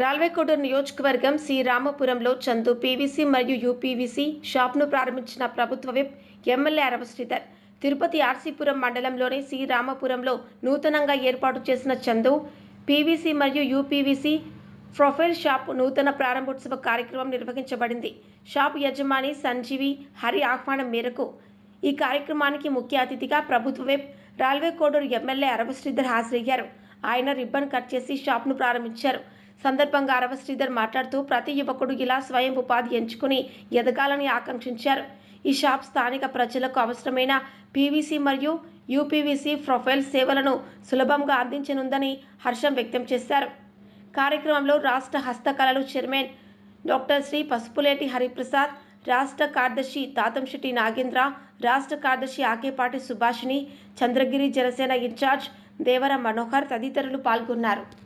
రాల్వేకోటూరు నియోజకవర్గం సి రామపురంలో చందు పీవీసీ మరియు యూపీవీసీ షాప్ను ప్రారంభించిన ప్రభుత్వ విప్ ఎమ్మెల్యే అరవ శ్రీధర్. తిరుపతి ఆర్సీపురం మండలంలోని సి రామపురంలో నూతనంగా ఏర్పాటు చేసిన చందు పీవీసీ మరియు యూపీవీసీ ప్రొఫైల్ షాప్ నూతన ప్రారంభోత్సవ కార్యక్రమం నిర్వహించబడింది. షాప్ యజమాని సంజీవి హరి ఆహ్వానం మేరకు ఈ కార్యక్రమానికి ముఖ్య అతిథిగా ప్రభుత్వ whip railway Koduru MLA Arava Sridhar హాజరయ్యారు. ఆయన రిబ్బన్ కట్ చేసి షాప్ను ప్రారంభించారు. సందర్భంగా అరవ శ్రీధర్ మాట్లాడుతూ ప్రతి యువకుడు ఇలా స్వయం ఉపాధి ఎంచుకుని ఎదగాలని ఆకాంక్షించారు. ఈ షాప్ స్థానిక ప్రజలకు అవసరమైన పీవీసీ మరియు యూపీవీసీ ప్రొఫైల్ సేవలను సులభంగా అందించనుందని హర్షం వ్యక్తం చేశారు. కార్యక్రమంలో రాష్ట్ర హస్తకళలు చైర్మన్ డాక్టర్ శ్రీ పసుపులేటి హరిప్రసాద్ రాష్ట్ర కార్యదర్శి తాతంశెట్టి నాగేంద్ర రాష్ట్ర కార్యదర్శి ఆకేపాటి సుభాషిణి చంద్రగిరి జనసేన ఇన్ఛార్జ్ దేవర మనోహర్ తదితరులు పాల్గొన్నారు.